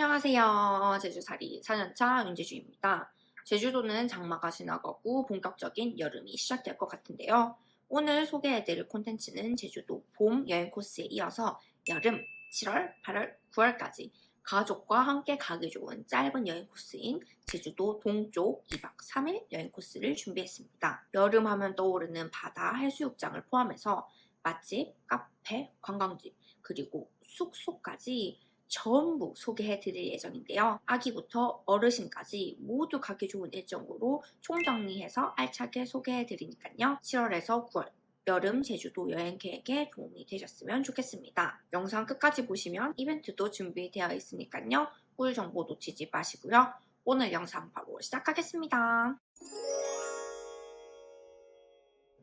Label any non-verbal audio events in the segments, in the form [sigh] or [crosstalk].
안녕하세요. 제주살이 4년차 윤재주입니다. 제주도는 장마가 지나가고 본격적인 여름이 시작될 것 같은데요. 오늘 소개해드릴 콘텐츠는 제주도 봄 여행 코스에 이어서 여름 7월, 8월, 9월까지 가족과 함께 가기 좋은 짧은 여행 코스인 제주도 동쪽 2박 3일 여행 코스를 준비했습니다. 여름 하면 떠오르는 바다, 해수욕장을 포함해서 맛집, 카페, 관광지, 그리고 숙소까지 전부 소개해 드릴 예정인데요. 아기부터 어르신까지 모두 가기 좋은 일정으로 총정리해서 알차게 소개해 드리니까요. 7월에서 9월 여름 제주도 여행 계획에 도움이 되셨으면 좋겠습니다. 영상 끝까지 보시면 이벤트도 준비되어 있으니까요. 꿀 정보 놓치지 마시고요. 오늘 영상 바로 시작하겠습니다.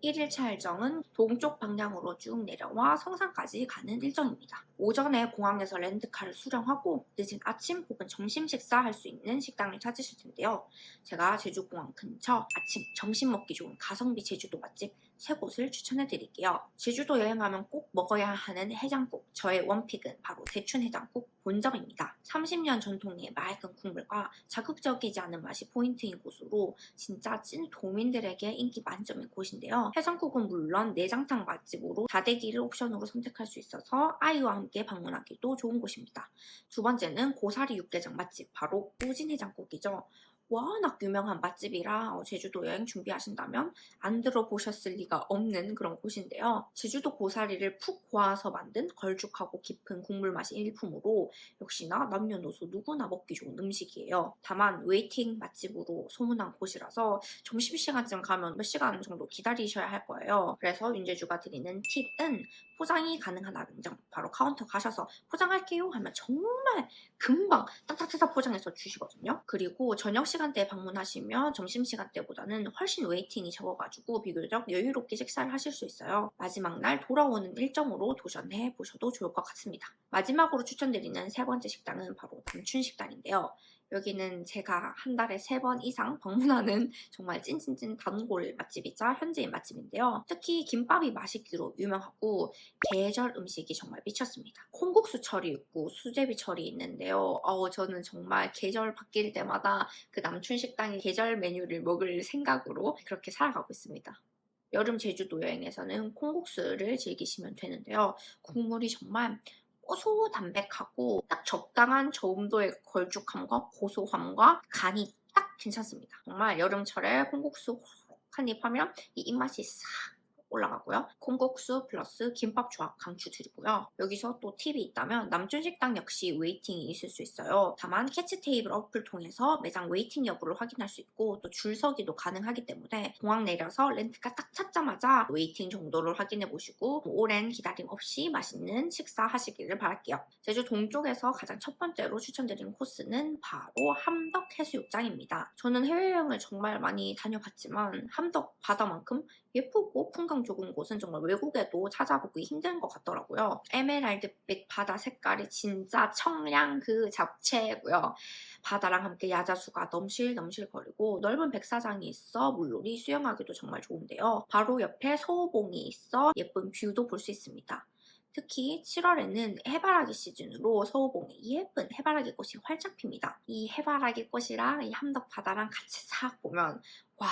1일차 일정은 동쪽 방향으로 쭉 내려와 성산까지 가는 일정입니다. 오전에 공항에서 렌트카를 수령하고 늦은 아침 혹은 점심 식사할 수 있는 식당을 찾으실 텐데요. 제가 제주공항 근처 아침, 점심 먹기 좋은 가성비 제주도 맛집 세 곳을 추천해 드릴게요. 제주도 여행하면 꼭 먹어야 하는 해장국. 저의 원픽은 바로 대춘 해장국 본점입니다. 30년 전통의 맑은 국물과 자극적이지 않은 맛이 포인트인 곳으로 진짜 찐 도민들에게 인기 만점인 곳인데요. 해장국은 물론 내장탕 맛집으로 다대기를 옵션으로 선택할 수 있어서 아이와 함께 방문하기도 좋은 곳입니다. 두 번째는 고사리 육개장 맛집 바로 우진 해장국이죠. 워낙 유명한 맛집이라 어, 제주도 여행 준비하신다면 안 들어보셨을 리가 없는 그런 곳인데요. 제주도 고사리를 푹 고아서 만든 걸쭉하고 깊은 국물 맛이 일품으로 역시나 남녀노소 누구나 먹기 좋은 음식이에요. 다만 웨이팅 맛집으로 소문난 곳이라서 점심시간쯤 가면 몇 시간 정도 기다리셔야 할 거예요. 그래서 윤재주가 드리는 팁은 포장이 가능하다는 점 바로 카운터 가셔서 포장할게요 하면 정말 금방 딱딱딱딱 포장해서 주시거든요. 그리고 저녁 시 간대에 방문하시면 점심 시간대보다는 훨씬 웨이팅이 적어가지고 비교적 여유롭게 식사를 하실 수 있어요. 마지막 날 돌아오는 일정으로 도전해 보셔도 좋을 것 같습니다. 마지막으로 추천드리는 세 번째 식당은 바로 남춘 식당인데요. 여기는 제가 한 달에 세 번 이상 방문하는 [laughs] 정말 찐찐찐 단골 맛집이자 현지인 맛집인데요. 특히 김밥이 맛있기로 유명하고 계절 음식이 정말 미쳤습니다. 콩국수 철이 있고 수제비 철이 있는데요. 어, 저는 정말 계절 바뀔 때마다 그 남춘 식당의 계절 메뉴를 먹을 생각으로 그렇게 살아가고 있습니다. 여름 제주도 여행에서는 콩국수를 즐기시면 되는데요. 국물이 정말 고소 담백하고 딱 적당한 저음도의 걸쭉함과 고소함과 간이 딱 괜찮습니다. 정말 여름철에 콩국수 한 입 하면 이 입맛이 싹 올라가고요. 콩국수 플러스 김밥 조합 강추 드리고요. 여기서 또 팁이 있다면 남준 식당 역시 웨이팅이 있을 수 있어요. 다만 캐치 테이블 어플 통해서 매장 웨이팅 여부를 확인할 수 있고 또 줄서기도 가능하기 때문에 공항 내려서 렌트카 딱 찾자마자 웨이팅 정도를 확인해 보시고 오랜 기다림 없이 맛있는 식사 하시기를 바랄게요. 제주 동쪽에서 가장 첫 번째로 추천드린 코스는 바로 함덕 해수욕장입니다. 저는 해외여행을 정말 많이 다녀봤지만 함덕 바다만큼 예쁘고 풍광 좋은 곳은 정말 외국에도 찾아보기 힘든 것 같더라고요. 에메랄드빛 바다 색깔이 진짜 청량 그 잡채고요. 바다랑 함께 야자수가 넘실넘실 거리고 넓은 백사장이 있어 물놀이 수영하기도 정말 좋은데요. 바로 옆에 서호봉이 있어 예쁜 뷰도 볼 수 있습니다. 특히 7월에는 해바라기 시즌으로 서호봉에 예쁜 해바라기 꽃이 활짝 핍니다. 이 해바라기 꽃이랑 이 함덕 바다랑 같이 싹 보면 와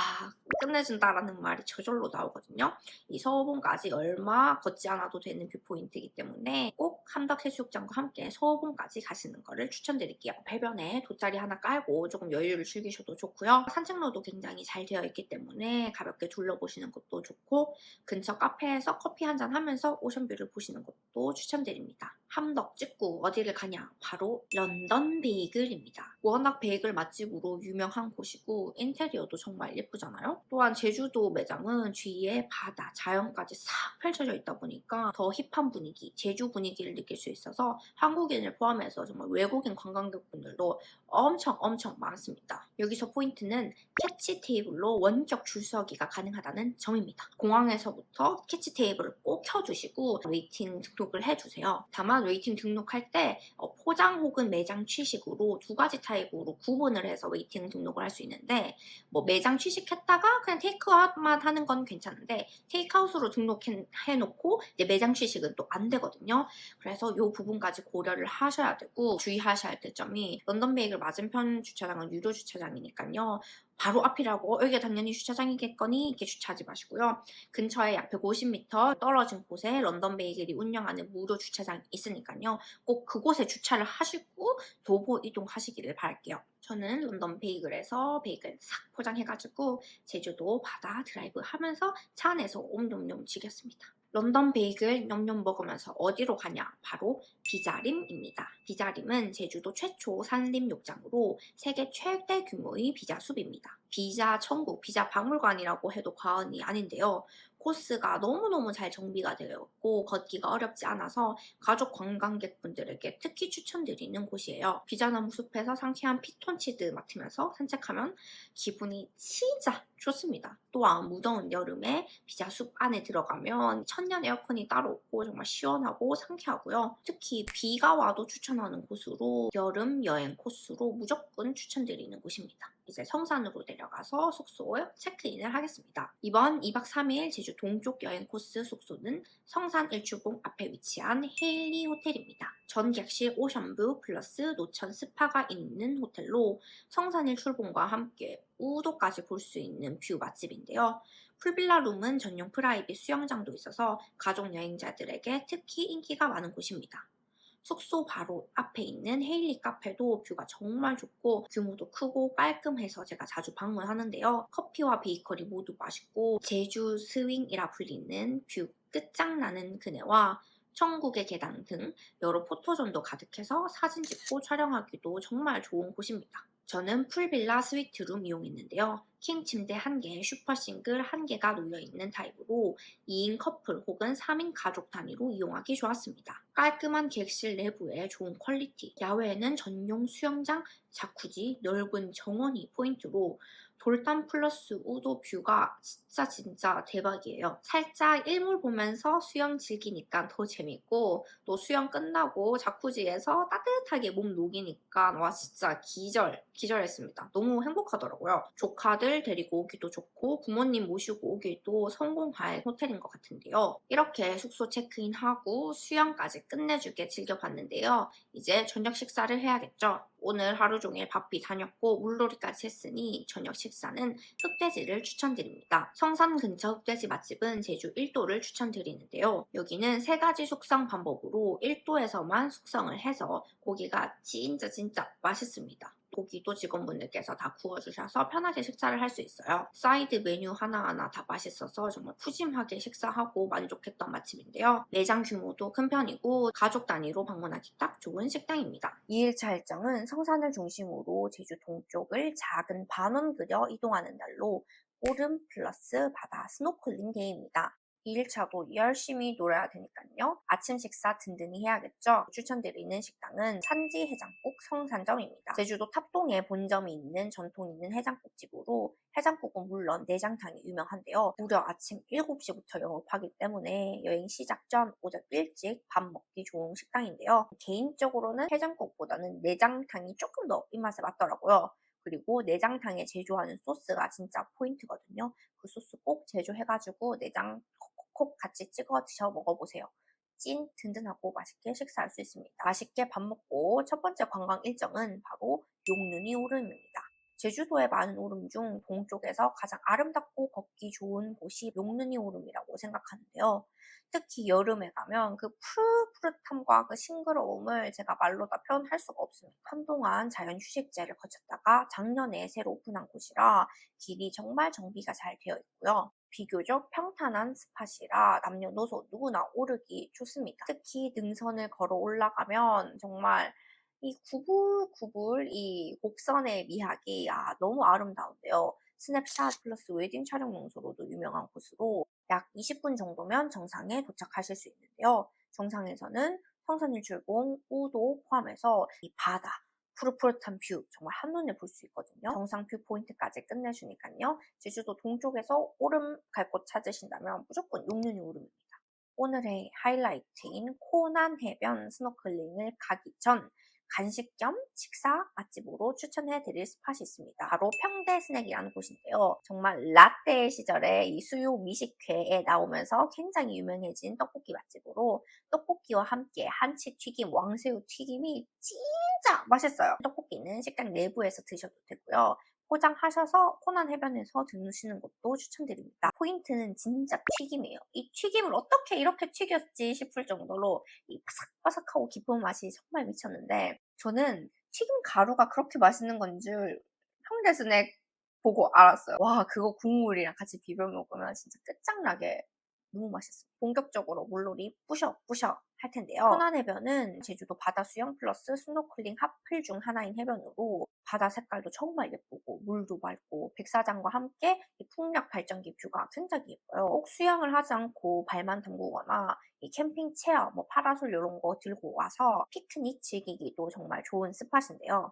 끝내준다라는 말이 저절로 나오거든요. 이 서호봉까지 얼마 걷지 않아도 되는 뷰포인트이기 때문에 꼭 함덕 해수욕장과 함께 서호봉까지 가시는 거를 추천드릴게요. 배변에 돗자리 하나 깔고 조금 여유를 즐기셔도 좋고요. 산책로도 굉장히 잘 되어 있기 때문에 가볍게 둘러보시는 것도 좋고 근처 카페에서 커피 한 잔 하면서 오션뷰를 보시는 것도 추천드립니다. 함덕 찍고 어디를 가냐? 바로 런던 베이글입니다. 워낙 베이글 맛집으로 유명한 곳이고 인테리어도 정말 예쁘잖아요. 또한 제주도 매장은 뒤에 바다, 자연까지 싹 펼쳐져 있다 보니까 더 힙한 분위기, 제주 분위기를 느낄 수 있어서 한국인을 포함해서 정말 외국인 관광객분들도 엄청 엄청 많습니다. 여기서 포인트는 캐치 테이블로 원격 줄 서기가 가능하다는 점입니다. 공항에서부터 캐치 테이블을 꼭 켜주시고 웨이팅 등록을 해주세요. 다만 성산 웨이팅 등록할 때 어, 포장 혹은 매장 취식으로 두 가지 타입으로 구분을 해서 웨이팅 등록을 할 수 있는데 뭐 매장 취식했다가 그냥 테이크아웃만 하는 건 괜찮은데 테이크아웃으로 등록해 놓고 이제 매장 취식은 또 안 되거든요. 그래서 이 부분까지 고려를 하셔야 되고 주의하셔야 될 점이 런던 베이글 맞은편 주차장은 유료 주차장이니까요. 바로 앞이라고 여기가 당연히 주차장이겠거니 이렇게 주차하지 마시고요. 근처에 약 150m 떨어진 곳에 런던 베이글이 운영하는 무료 주차장이 있으니까요. 꼭 그곳에 주차를 하시고 도보 이동하시기를 바랄게요. 저는 런던 베이글에서 베이글 싹 포장해가지고 제주도 바다 드라이브 하면서 차 안에서 옴뇸뇸 지겼습니다. 런던 베이글 냠냠 먹으면서 어디로 가냐? 바로 비자림입니다. 비자림은 제주도 최초 산림 욕장으로 세계 최대 규모의 비자 숲입니다. 비자 천국, 비자 박물관이라고 해도 과언이 아닌데요. 코스가 너무너무 잘 정비가 되어 있고 걷기가 어렵지 않아서 가족 관광객분들에게 특히 추천드리는 곳이에요. 비자나무 숲에서 상쾌한 피톤치드 맡으면서 산책하면 기분이 진짜 좋습니다. 또한 무더운 여름에 비자숲 안에 들어가면 천년 에어컨이 따로 없고 정말 시원하고 상쾌하고요. 특히 비가 와도 추천하는 곳으로 여름 여행 코스로 무조건 추천드리는 곳입니다. 이제 성산으로 내려가서 숙소에 체크인을 하겠습니다. 이번 2박 3일 제주 동쪽 여행 코스 숙소는 성산 일출봉 앞에 위치한 헤일리 호텔입니다. 전 객실 오션뷰 플러스 노천 스파가 있는 호텔로 성산 일출봉과 함께 우도까지 볼 수 있는 뷰 맛집인데요. 풀빌라 룸은 전용 프라이빗 수영장도 있어서 가족 여행자들에게 특히 인기가 많은 곳입니다. 숙소 바로 앞에 있는 헤일리 카페도 뷰가 정말 좋고 규모도 크고 깔끔해서 제가 자주 방문하는데요. 커피와 베이커리 모두 맛있고 제주 스윙이라 불리는 뷰 끝장나는 그네와 천국의 계단 등 여러 포토존도 가득해서 사진 찍고 촬영하기도 정말 좋은 곳입니다. 저는 풀빌라 스위트룸 이용했는데요. 킹 침대 1개, 슈퍼 싱글 1개가 놓여있는 타입으로 2인 커플 혹은 3인 가족 단위로 이용하기 좋았습니다. 깔끔한 객실 내부에 좋은 퀄리티, 야외에는 전용 수영장, 자쿠지, 넓은 정원이 포인트로 돌담 플러스 우도 뷰가 진짜 진짜 대박이에요. 살짝 일몰 보면서 수영 즐기니까 더 재밌고 또 수영 끝나고 자쿠지에서 따뜻하게 몸 녹이니까 와 진짜 기절 기절했습니다. 너무 행복하더라고요. 조카들 데리고 오기도 좋고 부모님 모시고 오기도 성공할 호텔인 것 같은데요. 이렇게 숙소 체크인하고 수영까지 끝내주게 즐겨봤는데요. 이제 저녁 식사를 해야겠죠. 오늘 하루 종일 바삐 다녔고 물놀이까지 했으니 저녁 식사는 흑돼지를 추천드립니다. 성산 근처 흑돼지 맛집은 제주 1도를 추천드리는데요. 여기는 세 가지 숙성 방법으로 1도에서만 숙성을 해서 고기가 진짜 진짜 맛있습니다. 고기도 직원분들께서 다 구워주셔서 편하게 식사를 할 수 있어요. 사이드 메뉴 하나하나 다 맛있어서 정말 푸짐하게 식사하고 만족했던 맛집인데요. 매장 규모도 큰 편이고 가족 단위로 방문하기 딱 좋은 식당입니다. 2일차 일정은 성산을 중심으로 제주 동쪽을 작은 반원 그려 이동하는 날로 오름 플러스 바다 스노클링 데이입니다. 2일차도 열심히 놀아야 되니까요. 아침 식사 든든히 해야겠죠. 추천드리는 식당은 산지 해장국 성산점입니다. 제주도 탑동에 본점이 있는 전통 있는 해장국집으로 해장국은 물론 내장탕이 유명한데요. 무려 아침 7시부터 영업하기 때문에 여행 시작 전 오전 일찍 밥 먹기 좋은 식당인데요. 개인적으로는 해장국보다는 내장탕이 조금 더 입맛에 맞더라고요. 그리고 내장탕에 제조하는 소스가 진짜 포인트거든요. 그 소스 꼭 제조해가지고 내장 콕콕 같이 찍어 드셔 먹어보세요. 찐 든든하고 맛있게 식사할 수 있습니다. 맛있게 밥 먹고 첫 번째 관광 일정은 바로 용눈이 오름입니다. 제주도의 많은 오름 중 동쪽에서 가장 아름답고 걷기 좋은 곳이 용눈이 오름이라고 생각하는데요. 특히 여름에 가면 그 푸릇푸릇함과 그 싱그러움을 제가 말로 다 표현할 수가 없습니다. 한동안 자연 휴식제를 거쳤다가 작년에 새로 오픈한 곳이라 길이 정말 정비가 잘 되어 있고요. 비교적 평탄한 스팟이라 남녀노소 누구나 오르기 좋습니다. 특히 능선을 걸어 올라가면 정말 이 구불구불 이 곡선의 미학이 아, 너무 아름다운데요. 스냅샷 플러스 웨딩 촬영 명소로도 유명한 곳으로 약 20분 정도면 정상에 도착하실 수 있는데요. 정상에서는 성산일출봉, 우도 포함해서 이 바다, 푸릇푸릇한 뷰 정말 한눈에 볼 수 있거든요. 정상 뷰 포인트까지 끝내주니까요. 제주도 동쪽에서 오름 갈 곳 찾으신다면 무조건 용눈이 오름입니다. 오늘의 하이라이트인 코난 해변 스노클링을 가기 전 간식 겸 식사 맛집으로 추천해 드릴 스팟이 있습니다. 바로 평대 스낵이라는 곳인데요. 정말 라떼 시절에 이 수요 미식회에 나오면서 굉장히 유명해진 떡볶이 맛집으로 떡볶이와 함께 한치 튀김, 왕새우 튀김이 진짜 맛있어요. 떡볶이는 식당 내부에서 드셔도 되고요. 포장하셔서 코난 해변에서 드시는 것도 추천드립니다. 포인트는 진짜 튀김이에요. 이 튀김을 어떻게 이렇게 튀겼지 싶을 정도로 이 바삭바삭하고 깊은 맛이 정말 미쳤는데 저는 튀김 가루가 그렇게 맛있는 건줄 형제 스낵 보고 알았어요. 와 그거 국물이랑 같이 비벼 먹으면 진짜 끝장나게 너무 맛있어요. 본격적으로 물놀이 뿌셔 뿌셔 할 텐데요. 코난 해변은 제주도 바다 수영 플러스 스노클링 핫플 중 하나인 해변으로 바다 색깔도 정말 예쁘고 물도 맑고 백사장과 함께 이 풍력 발전기 뷰가 굉장히 예뻐요. 꼭 수영을 하지 않고 발만 담그거나 이 캠핑 체어, 뭐 파라솔 이런 거 들고 와서 피크닉 즐기기도 정말 좋은 스팟인데요.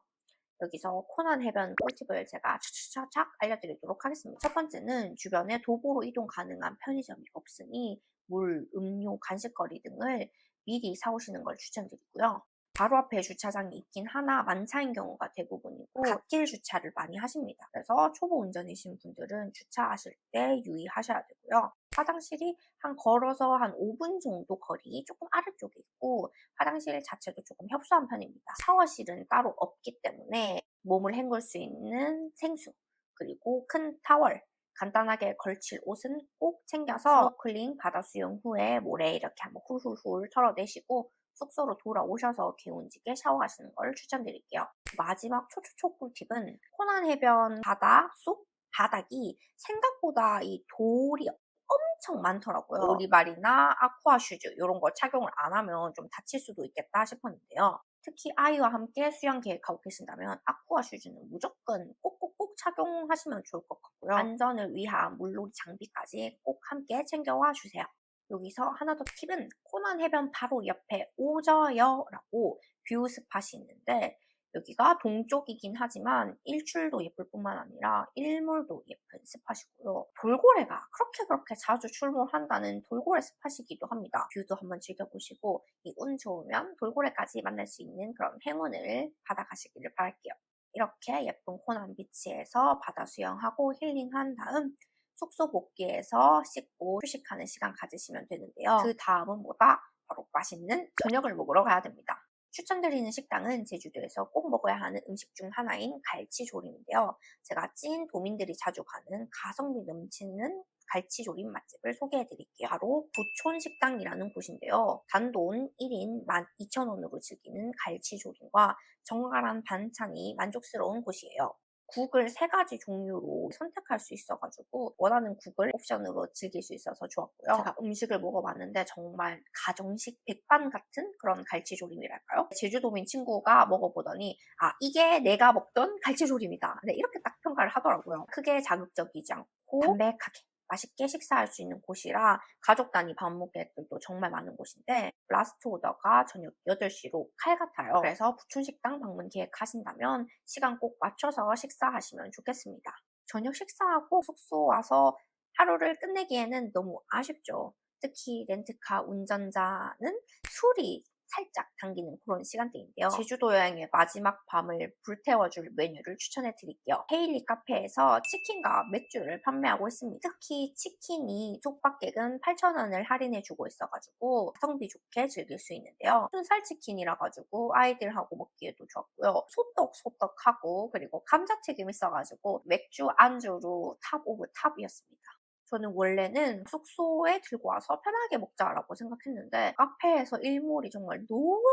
여기서 코난 해변 꿀팁을 제가 차차차착 알려드리도록 하겠습니다. 첫 번째는 주변에 도보로 이동 가능한 편의점이 없으니 물, 음료, 간식거리 등을 미리 사오시는 걸 추천드리고요. 바로 앞에 주차장이 있긴 하나 만차인 경우가 대부분이고 갓길 주차를 많이 하십니다. 그래서 초보 운전이신 분들은 주차하실 때 유의하셔야 되고요. 화장실이 한 걸어서 한 5분 정도 거리 조금 아래쪽에 있고 화장실 자체도 조금 협소한 편입니다. 샤워실은 따로 없기 때문에 몸을 헹굴 수 있는 생수 그리고 큰 타월 간단하게 걸칠 옷은 꼭 챙겨서 스노클링 바다 수영 후에 모래 이렇게 한번 훌훌훌 털어내시고 숙소로 돌아오셔서 개운지게 샤워하시는 걸 추천드릴게요. 마지막 초초초 꿀팁은 코난 해변 바다 속 바닥이 생각보다 이 돌이 엄청 많더라고요. 오리발이나 아쿠아 슈즈 이런 걸 착용을 안 하면 좀 다칠 수도 있겠다 싶었는데요. 특히 아이와 함께 수영 계획하고 계신다면 아쿠아 슈즈는 무조건 꼭꼭꼭 착용하시면 좋을 것 같고요. 안전을 위한 물놀이 장비까지 꼭 함께 챙겨와 주세요. 여기서 하나 더 팁은 코난 해변 바로 옆에 오저여라고 뷰 스팟이 있는데 여기가 동쪽이긴 하지만 일출도 예쁠 뿐만 아니라 일몰도 예쁜 스팟이고요. 돌고래가 그렇게 그렇게 자주 출몰한다는 돌고래 스팟이기도 합니다. 뷰도 한번 즐겨보시고 이 운 좋으면 돌고래까지 만날 수 있는 그런 행운을 받아가시기를 바랄게요. 이렇게 예쁜 코난 비치에서 바다 수영하고 힐링한 다음 숙소 복귀해서 씻고 휴식하는 시간 가지시면 되는데요. 그 다음은 뭐다? 바로 맛있는 저녁을 먹으러 가야 됩니다. 추천드리는 식당은 제주도에서 꼭 먹어야 하는 음식 중 하나인 갈치조림인데요. 제가 찐 도민들이 자주 가는 가성비 넘치는 갈치조림 맛집을 소개해 드릴게요. 바로 부촌식당이라는 곳인데요. 단돈 1인 12,000원으로 즐기는 갈치조림과 정갈한 반찬이 만족스러운 곳이에요. 국을 세 가지 종류로 선택할 수 있어가지고 원하는 국을 옵션으로 즐길 수 있어서 좋았고요. 제가 음식을 먹어봤는데 정말 가정식 백반 같은 그런 갈치조림이랄까요? 제주도민 친구가 먹어보더니 아 이게 내가 먹던 갈치조림이다. 네, 이렇게 딱 평가를 하더라고요. 크게 자극적이지 않고 담백하게 맛있게 식사할 수 있는 곳이라 가족 단위 밥 먹객들도 정말 많은 곳인데 라스트 오더가 저녁 8시로 칼 같아요. 그래서 부춘식당 방문 계획하신다면 시간 꼭 맞춰서 식사하시면 좋겠습니다. 저녁 식사하고 숙소 와서 하루를 끝내기에는 너무 아쉽죠. 특히 렌트카 운전자는 술이 살짝 당기는 그런 시간대인데요. 제주도 여행의 마지막 밤을 불태워줄 메뉴를 추천해 드릴게요. 헤일리 카페에서 치킨과 맥주를 판매하고 있습니다. 특히 치킨이 속박객은 8,000원을 할인해 주고 있어가지고 성비 좋게 즐길 수 있는데요. 순살 치킨이라 가지고 아이들하고 먹기에도 좋았고요. 소떡소떡하고 그리고 감자튀김 있어가지고 맥주 안주로 탑 오브 탑이었습니다. 저는 원래는 숙소에 들고 와서 편하게 먹자라고 생각했는데 카페에서 일몰이 정말 너무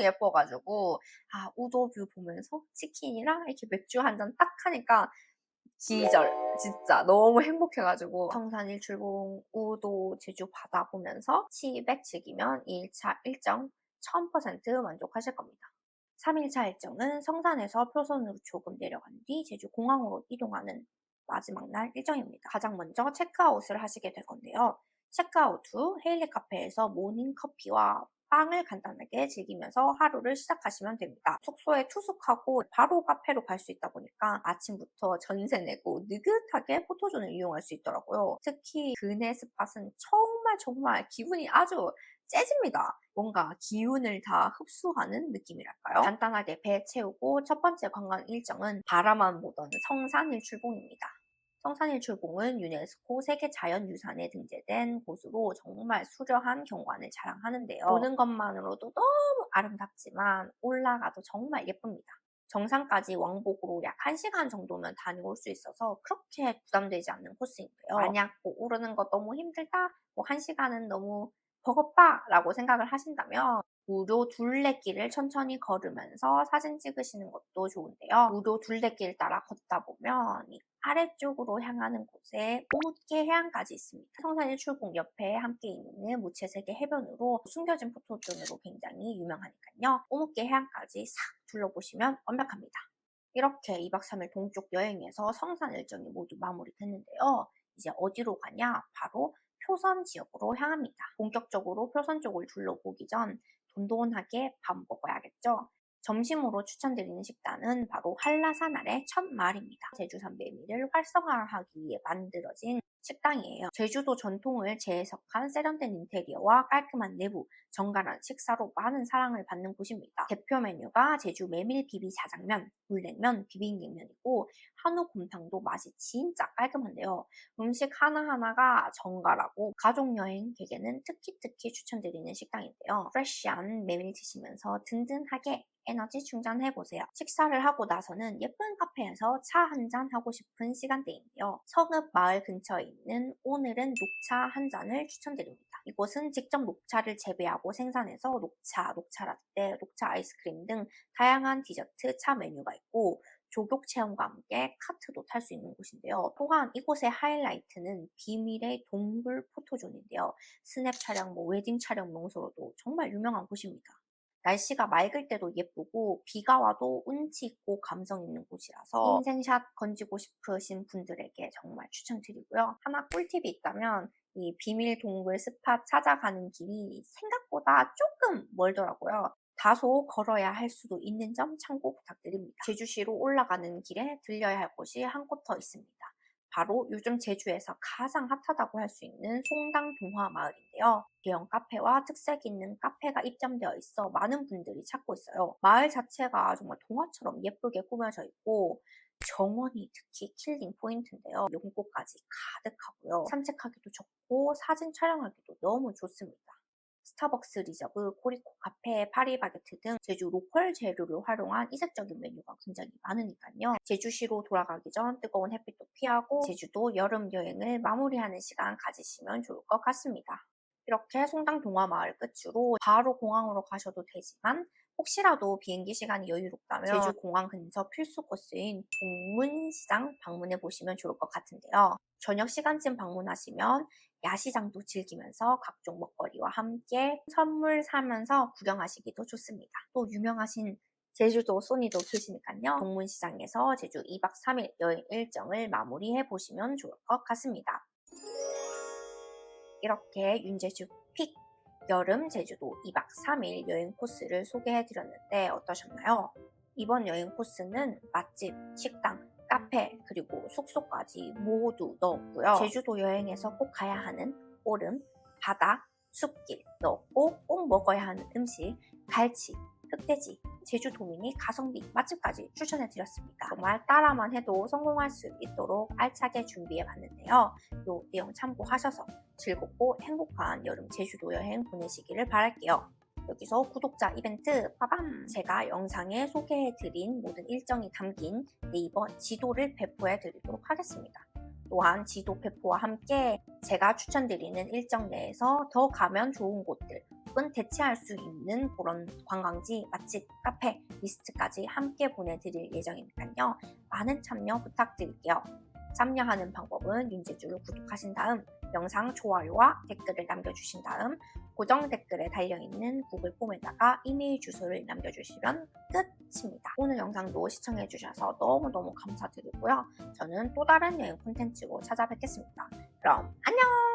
예뻐가지고 아 우도뷰 보면서 치킨이랑 이렇게 맥주 한 잔 딱 하니까 기절 진짜 너무 행복해가지고 청산 일출봉 우도 제주 바다 보면서 치백 즐기면 2일차 일정 1000% 만족하실 겁니다. 3일차 일정은 성산에서 표선으로 조금 내려간 뒤 제주 공항으로 이동하는 마지막 날 일정입니다. 가장 먼저 체크아웃을 하시게 될 건데요. 체크아웃 후 헤일리 카페에서 모닝 커피와 빵을 간단하게 즐기면서 하루를 시작하시면 됩니다. 숙소에 투숙하고 바로 카페로 갈 수 있다 보니까 아침부터 전세 내고 느긋하게 포토존을 이용할 수 있더라고요. 특히 그네 스팟은 정말 정말 기분이 아주 째집니다. 뭔가 기운을 다 흡수하는 느낌이랄까요? 간단하게 배 채우고 첫 번째 관광 일정은 바라만 보던 성산일 출봉입니다. 성산일 출봉은 유네스코 세계 자연유산에 등재된 곳으로 정말 수려한 경관을 자랑하는데요. 보는 것만으로도 너무 아름답지만 올라가도 정말 예쁩니다. 정상까지 왕복으로 약 1시간 정도면 다녀올 수 있어서 그렇게 부담되지 않는 코스인데요. 만약 뭐 오르는 거 너무 힘들다, 뭐 1시간은 너무 버겁다 라고 생각을 하신다면 무료 둘레길을 천천히 걸으면서 사진 찍으시는 것도 좋은데요. 무료 둘레길 따라 걷다 보면 이 아래쪽으로 향하는 곳에 오묻게 해안까지 있습니다. 성산 일 출봉 옆에 함께 있는 무채색의 해변으로 숨겨진 포토존으로 굉장히 유명하니까요. 오묻게 해안까지 싹 둘러보시면 완벽합니다. 이렇게 2박 3일 동쪽 여행에서 성산 일정이 모두 마무리됐는데요. 이제 어디로 가냐? 바로 표선 지역으로 향합니다. 본격적으로 표선 쪽을 둘러보기 전 돈돈하게 밥 먹어야겠죠. 점심으로 추천드리는 식단은 바로 한라산 아래 첫 마을입니다. 제주산 메밀을 활성화하기 위해 만들어진 식당이에요. 제주도 전통을 재해석한 세련된 인테리어와 깔끔한 내부, 정갈한 식사로 많은 사랑을 받는 곳입니다. 대표 메뉴가 제주 메밀 비비 자장면, 물냉면, 비빔냉면이고 한우 곰탕도 맛이 진짜 깔끔한데요. 음식 하나하나가 정갈하고 가족 여행 객에는 특히 특히 추천드리는 식당인데요. 프레쉬한 메밀 드시면서 든든하게 에너지 충전해보세요. 식사를 하고 나서는 예쁜 카페에서 차 한 잔 하고 싶은 시간대인데요. 성읍 마을 근처에 있는 오늘은 녹차 한 잔을 추천드립니다. 이곳은 직접 녹차를 재배하고 생산해서 녹차, 녹차 라떼, 녹차 아이스크림 등 다양한 디저트, 차 메뉴가 있고 조격 체험과 함께 카트도 탈 수 있는 곳인데요. 또한 이곳의 하이라이트는 비밀의 동굴 포토존인데요. 스냅 촬영, 뭐 웨딩 촬영 명소로도 정말 유명한 곳입니다. 날씨가 맑을 때도 예쁘고 비가 와도 운치 있고 감성 있는 곳이라서 인생샷 건지고 싶으신 분들에게 정말 추천드리고요. 하나 꿀팁이 있다면 이 비밀 동굴 스팟 찾아가는 길이 생각보다 조금 멀더라고요. 다소 걸어야 할 수도 있는 점 참고 부탁드립니다. 제주시로 올라가는 길에 들려야 할 곳이 한 곳 더 있습니다. 바로 요즘 제주에서 가장 핫하다고 할 수 있는 송당 동화 마을인데요. 대형 카페와 특색 있는 카페가 입점되어 있어 많은 분들이 찾고 있어요. 마을 자체가 정말 동화처럼 예쁘게 꾸며져 있고 정원이 특히 킬링 포인트인데요. 용꽃까지 가득하고요. 산책하기도 좋고 사진 촬영하기도 너무 좋습니다. 스타벅스 리저브, 코리코 카페, 파리바게트 등 제주 로컬 재료를 활용한 이색적인 메뉴가 굉장히 많으니까요. 제주시로 돌아가기 전 뜨거운 햇빛도 피하고 제주도 여름 여행을 마무리하는 시간 가지시면 좋을 것 같습니다. 이렇게 송당 동화마을 끝으로 바로 공항으로 가셔도 되지만 혹시라도 비행기 시간이 여유롭다면 제주 공항 근처 필수 코스인 동문시장 방문해 보시면 좋을 것 같은데요. 저녁 시간쯤 방문하시면 야시장도 즐기면서 각종 먹거리와 함께 선물 사면서 구경하시기도 좋습니다. 또 유명하신 제주도 소니도 계시니까요. 동문시장에서 제주 2박 3일 여행 일정을 마무리해 보시면 좋을 것 같습니다. 이렇게 윤제주 픽 여름 제주도 2박 3일 여행 코스를 소개해 드렸는데 어떠셨나요? 이번 여행 코스는 맛집, 식당, 카페, 그리고 숙소까지 모두 넣었고요. 제주도 여행에서 꼭 가야 하는 오름, 바다, 숲길 넣었고 꼭 먹어야 하는 음식, 갈치, 흑돼지, 제주도민이 가성비 맛집까지 추천해 드렸습니다. 정말 따라만 해도 성공할 수 있도록 알차게 준비해 봤는데요. 이 내용 참고하셔서 즐겁고 행복한 여름 제주도 여행 보내시기를 바랄게요. 여기서 구독자 이벤트 빠밤! 제가 영상에 소개해드린 모든 일정이 담긴 네이버 지도를 배포해 드리도록 하겠습니다. 또한 지도 배포와 함께 제가 추천드리는 일정 내에서 더 가면 좋은 곳들 혹은 대체할 수 있는 그런 관광지, 맛집, 카페 리스트까지 함께 보내드릴 예정이니까요. 많은 참여 부탁드릴게요. 참여하는 방법은 윤재주를 구독하신 다음 영상 좋아요와 댓글을 남겨주신 다음 고정 댓글에 달려있는 구글 폼에다가 이메일 주소를 남겨주시면 끝입니다. 오늘 영상도 시청해주셔서 너무너무 감사드리고요. 저는 또 다른 여행 콘텐츠로 찾아뵙겠습니다. 그럼 안녕!